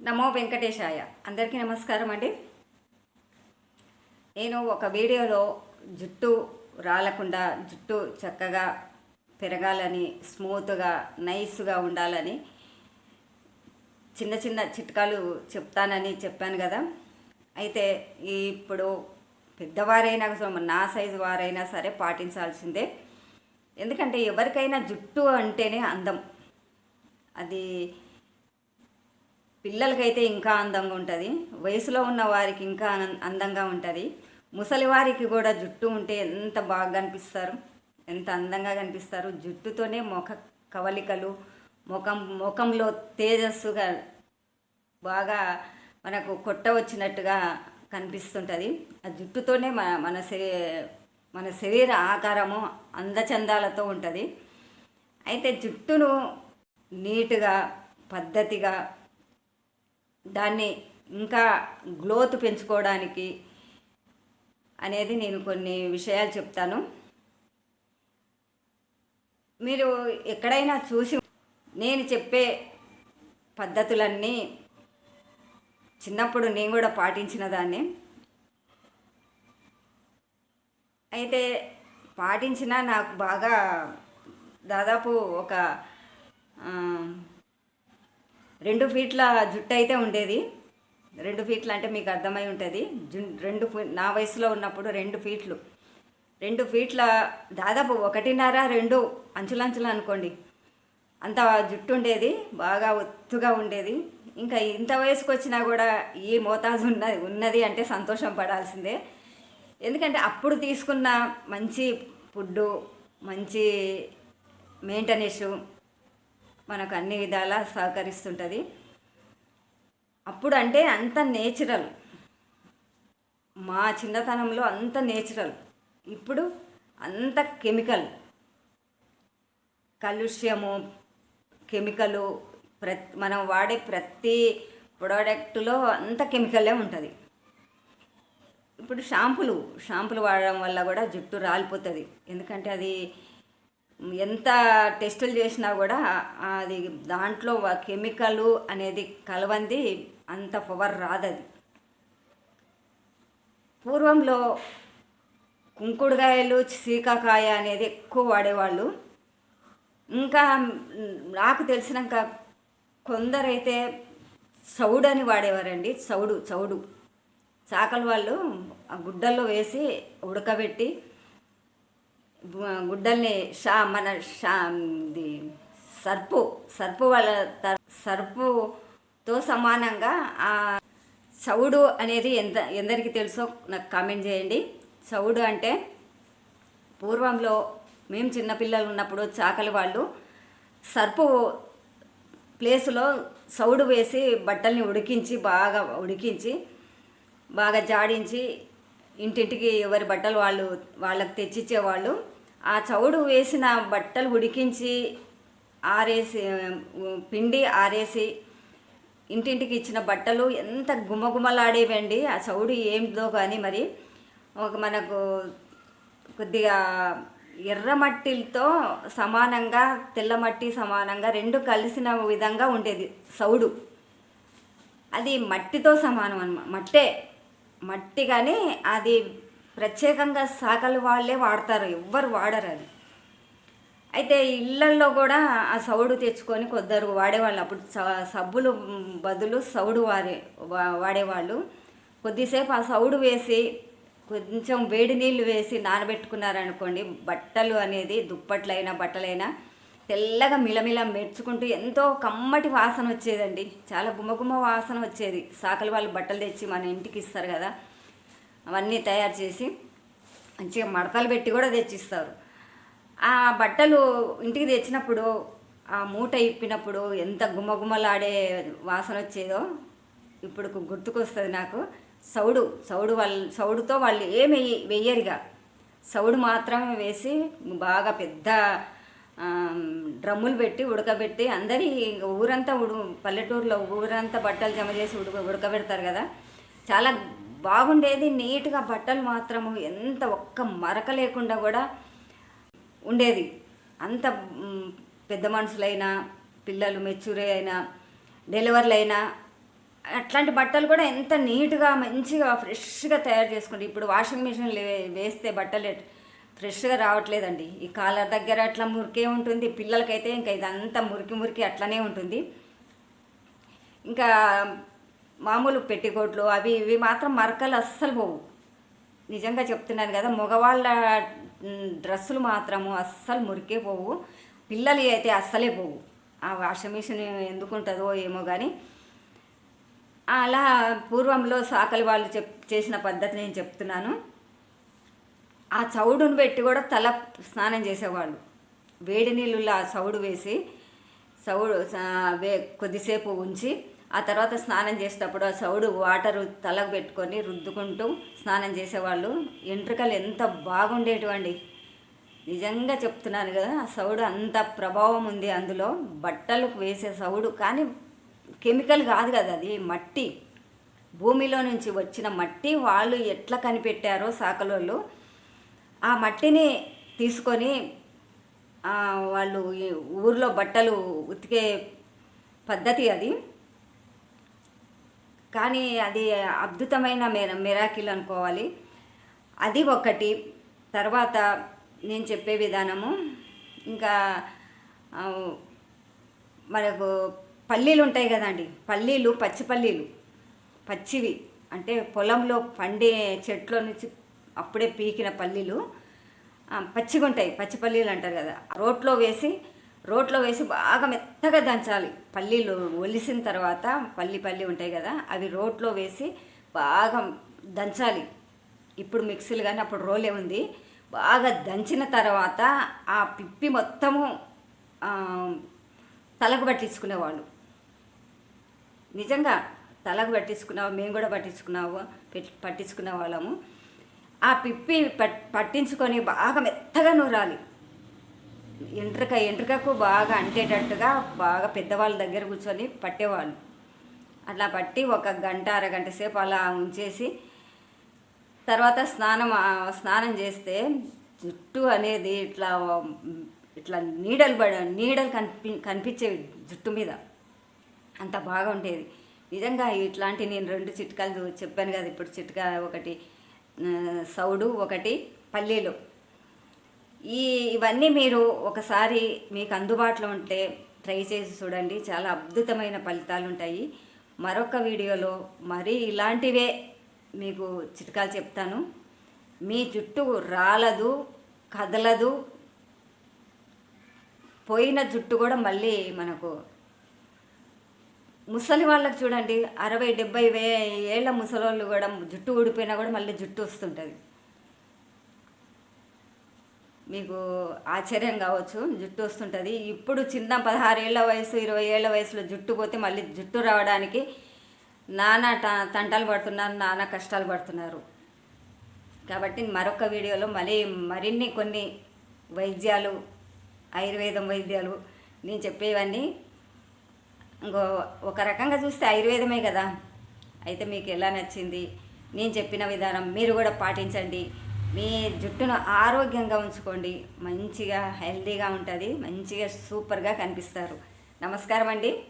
నమో వెంకటేశాయ. అందరికీ నమస్కారం అండి. నేను ఒక వీడియోలో జుట్టు రాలకుండా జుట్టు చక్కగా పెరగాలని స్మూత్గా నైస్గా ఉండాలని చిన్న చిన్న చిట్కాలు చెప్తానని చెప్పాను కదా. అయితే ఇప్పుడు పెద్దవారైనా నా సైజు వారైనా సరే పాటించాల్సిందే. ఎందుకంటే ఎవరికైనా జుట్టు అంటేనే అందం. అది పిల్లలకైతే ఇంకా అందంగా ఉంటుంది. వయసులో ఉన్న వారికి ఇంకా అందంగా ఉంటుంది. ముసలి వారికి కూడా జుట్టు ఉంటే ఎంత బాగా కనిపిస్తారు. ఎంత అందంగా కనిపిస్తారు. జుట్టుతోనే ముఖ కవలికలు ముఖం ముఖంలో తేజస్సుగా బాగా మనకు కొట్ట వచ్చినట్టుగా కనిపిస్తుంటుంది. ఆ జుట్టుతోనే మన మన శరీ మన శరీర ఆకారము అందచందాలతో ఉంటుంది. అయితే జుట్టును నీట్గా పద్ధతిగా దాన్ని ఇంకా గ్లోత్ పెంచుకోవడానికి అనేది నేను కొన్ని విషయాలు చెప్తాను. మీరు ఎక్కడైనా చూసి నేను చెప్పే పద్ధతులన్నీ చిన్నప్పుడు నేను కూడా పాటించిన దాన్ని. అయితే పాటించిన నాకు బాగా దాదాపు ఒక రెండు ఫీట్ల జుట్టు అయితే ఉండేది. రెండు ఫీట్లు అంటే మీకు అర్థమై ఉంటుంది. జు రెండు ఫీ- నా వయసులో ఉన్నప్పుడు రెండు ఫీట్లు. రెండు ఫీట్ల దాదాపు ఒకటిన్నర రెండు అంచులంచులు అనుకోండి. అంత జుట్టు ఉండేది. బాగా ఒత్తుగా ఉండేది. ఇంకా ఇంత వయసుకు వచ్చినా కూడా ఈ మోతాజు ఉన్నది ఉన్నది అంటే సంతోషం పడాల్సిందే. ఎందుకంటే అప్పుడు తీసుకున్న మంచి ఫుడ్డు మంచి మెయింటెనెన్స్ మనకు అన్ని విధాలా సహకరిస్తుంటుంది. అప్పుడు అంటే అంత నేచురల్. మా చిన్నతనంలో అంత నేచురల్. ఇప్పుడు అంత కెమికల్. కలుష్యము కెమికలు ప్రతి మనం వాడే ప్రతి ప్రోడక్ట్లో అంత కెమికలే ఉంటుంది. ఇప్పుడు షాంపులు షాంపులు వాడడం వల్ల కూడా జుట్టు రాలిపోతుంది. ఎందుకంటే అది ఎంత టెస్టులు చేసినా కూడా అది దాంట్లో కెమికల్ అనేది కలవంది అంత పవర్ రాదది. పూర్వంలో కుంకుడుకాయలు సీకాకాయ అనేది ఎక్కువ వాడేవాళ్ళు. ఇంకా నాకు తెలిసినాక కొందరైతే చౌడు అని వాడేవారండి చౌడు చౌడు. చాకలి వాళ్ళు ఆ గుడ్డల్లో వేసి ఉడకబెట్టి గుడ్డల్ని షా మన షా ఇది సర్పు సర్పు వాళ్ళ సర్పుతో సమానంగా ఆ చౌడు అనేది ఎంత ఎందరికి తెలుసో నాకు కామెంట్ చేయండి. చౌడు అంటే పూర్వంలో మేము చిన్నపిల్లలు ఉన్నప్పుడు చాకలి వాళ్ళు సర్పు ప్లేసులో సౌడు వేసి బట్టల్ని ఉడికించి బాగా ఉడికించి బాగా జాడించి ఇంటింటికి ఎవరి బట్టలు వాళ్ళు వాళ్ళకి తెచ్చిచ్చేవాళ్ళు. ఆ చౌడు వేసిన బట్టలు ఉడికించి ఆరేసి పిండి ఆరేసి ఇంటింటికి ఇచ్చిన బట్టలు ఎంత గుమగుమలాడేవండి. ఆ చౌడు ఏంటో కానీ మరి ఒక మనకు కొద్దిగా ఎర్రమట్టితో సమానంగా తెల్లమట్టి సమానంగా రెండు కలిసిన విధంగా ఉండేది సౌడు అది మట్టితో సమానం అన్నమాట మట్టే. మట్టి కానీ అది ప్రత్యేకంగా శాఖలు వాళ్ళే వాడతారు ఎవ్వరు వాడరు అది. అయితే ఇళ్ళల్లో కూడా ఆ సౌడు తెచ్చుకొని కొద్దరు వాడేవాళ్ళు అప్పుడు స- సబ్బులు బదులు సౌడు వాడే వా- వాడేవాళ్ళు. కొద్దిసేపు ఆ సౌడు వేసి కొంచెం వేడి నీళ్ళు వేసి నానబెట్టుకున్నారనుకోండి బట్టలు అనేది దుప్పట్లైనా బట్టలైనా తెల్లగా మిలమిల మెర్చుకుంటూ ఎంతో కమ్మటి వాసన వచ్చేదండి. చాలా గుమగుమ వాసన వచ్చేది. సాకలి వాళ్ళు బట్టలు తెచ్చి మన ఇంటికి ఇస్తారు కదా. అవన్నీ తయారు చేసి మంచిగా మడతలు పెట్టి కూడా తెచ్చిస్తారు. ఆ బట్టలు ఇంటికి తెచ్చినప్పుడు ఆ మూట ఇప్పినప్పుడు ఎంత గుమ్మగుమ్మలాడే వాసన వచ్చేదో ఇప్పుడు గుర్తుకొస్తుంది నాకు. సౌడు సౌడు వాళ్ళు సౌడుతో వాళ్ళు ఏమి వెయ్యరుగా. సౌడు మాత్రమే వేసి బాగా పెద్ద డ్రమ్ములు పెట్టి ఉడకబెట్టి అందరి ఊరంతా ఉడు పల్లెటూరులో ఊరంతా బట్టలు జమ చేసి ఉడక ఉడకబెడతారు కదా. చాలా బాగుండేది నీట్గా బట్టలు మాత్రము ఎంత ఒక్క మరక లేకుండా కూడా ఉండేది. అంత పెద్ద మనుషులైనా పిల్లలు మెచ్యూర్ అయినా డెలివర్లు అయినా అట్లాంటి బట్టలు కూడా ఎంత నీట్గా మంచిగా ఫ్రెష్గా తయారు చేసుకుంటే ఇప్పుడు వాషింగ్ మిషన్ వేస్తే బట్టలు ఫ్రెష్గా రావట్లేదండి. ఈ కాలర్ దగ్గర అట్లా మురికే ఉంటుంది పిల్లలకైతే ఇంకా ఇదంతా మురికి మురికి అట్లనే ఉంటుంది. ఇంకా మామూలు పెట్టికోట్లు అవి ఇవి మాత్రం మరకలు అస్సలు పోవు. నిజంగా చెప్తున్నాను కదా మగవాళ్ళ డ్రెస్సులు మాత్రము అస్సలు మురికే పోవు. పిల్లలు అయితే అస్సలే పోవు. ఆ వాషింగ్ మిషన్ ఎందుకు ఉంటుందో ఏమో కానీ అలా పూర్వంలో సాకలి వాళ్ళు చెప్ చేసిన పద్ధతి నేను చెప్తున్నాను. ఆ చౌడును పెట్టి కూడా తల స్నానం చేసేవాళ్ళు. వేడి నీళ్ళలో ఆ చౌడు వేసి చౌడు వే కొద్దిసేపు ఉంచి ఆ తర్వాత స్నానం చేసేటప్పుడు ఆ చౌడు వాటర్ తలకు పెట్టుకొని రుద్దుకుంటూ స్నానం చేసేవాళ్ళు. ఎంట్రుకలు ఎంత బాగుండేటివండి. నిజంగా చెప్తున్నాను కదా ఆ సౌడు అంత ప్రభావం ఉంది అందులో. బట్టలు వేసే సౌడు కానీ కెమికల్ కాదు కదా అది మట్టి. భూమిలో నుంచి వచ్చిన మట్టి వాళ్ళు ఎట్లా కనిపెట్టారో సాకలోళ్ళు ఆ మట్టిని తీసుకొని వాళ్ళు ఊర్లో బట్టలు ఉతికే పద్ధతి అది. కానీ అది అద్భుతమైన మెర మెరాకిల్ అనుకోవాలి. అది ఒకటి. తర్వాత నేను చెప్పే విధానము ఇంకా మనకు పల్లీలు ఉంటాయి కదండి. పల్లీలు పచ్చి పల్లీలు. పచ్చివి. అంటే పొలంలో పండే చెట్లో నుంచి అప్పుడే పీకిన పల్లీలు పచ్చిగా ఉంటాయి పచ్చి పల్లీలు అంటారు కదా. రోట్లో వేసి రోట్లో వేసి బాగా మెత్తగా దంచాలి. పల్లీలు ఒలిసిన తర్వాత పల్లి పల్లి ఉంటాయి కదా అవి రోట్లో వేసి బాగా దంచాలి. ఇప్పుడు మిక్సీలు కానీ అప్పుడు రోలే ఉంది. బాగా దంచిన తర్వాత ఆ పిప్పి మొత్తము తలకు పట్టించుకునేవాళ్ళు. నిజంగా తలకు పట్టించుకున్నావు మేము కూడా పట్టించుకున్నావు పట్టించుకునే వాళ్ళము. ఆ పిప్పి పట్ పట్టించుకొని బాగా మెత్తగా నూరాలి. ఎంట్రక ఎంట్రకకు బాగా అంటేటట్టుగా బాగా పెద్దవాళ్ళ దగ్గర కూర్చొని పట్టేవాళ్ళు. అట్లా పట్టి ఒక గంట అరగంట సేపు అలా ఉంచేసి తర్వాత స్నానం స్నానం చేస్తే జుట్టు అనేది ఇట్లా ఇట్లా నీడలు పడ నీడలు కనిపి కనిపించేవి జుట్టు మీద. అంత బాగా ఉండేది. నిజంగా ఇట్లాంటి నేను రెండు చిట్కాలు చెప్పాను కదా ఇప్పుడు చిట్కా ఒకటి సౌడు ఒకటి పల్లీలు. ఈ ఇవన్నీ మీరు ఒకసారి మీకు అందుబాటులో ఉంటే ట్రై చేసి చూడండి. చాలా అద్భుతమైన ఫలితాలు ఉంటాయి. మరొక వీడియోలో మరీ ఇలాంటివే మీకు చిట్కాలు చెప్తాను. మీ జుట్టు రాలదు కదలదు. పోయిన జుట్టు కూడా మళ్ళీ మనకు ముసలి వాళ్ళకి చూడండి. అరవై డెబ్బై వే ఏళ్ళ ముసలోళ్ళు కూడా జుట్టు ఊడిపోయినా కూడా మళ్ళీ జుట్టు వస్తుంటుంది. మీకు ఆశ్చర్యం కావచ్చు జుట్టు వస్తుంటుంది. ఇప్పుడు చిన్న పదహారేళ్ళ వయసు ఇరవై ఏళ్ళ వయసులో జుట్టు పోతే మళ్ళీ జుట్టు రావడానికి నానా ట- తంటాలు పడుతున్నారు నానా కష్టాలు పడుతున్నారు. కాబట్టి మరొక వీడియోలో మళ్ళీ మరిన్ని కొన్ని వైద్యాలు ఆయుర్వేదం వైద్యాలు నేను చెప్పేవన్నీ. ఇంకో ఒక రకంగా చూస్తే ఆయుర్వేదమే కదా. అయితే మీకు ఎలా నచ్చింది? నేను చెప్పిన విధానం మీరు కూడా పాటించండి. మీ జుట్టును ఆరోగ్యంగా ఉంచుకోండి. మంచిగా హెల్తీగా ఉంటుంది. మంచిగా సూపర్గా కనిపిస్తారు. నమస్కారం అండి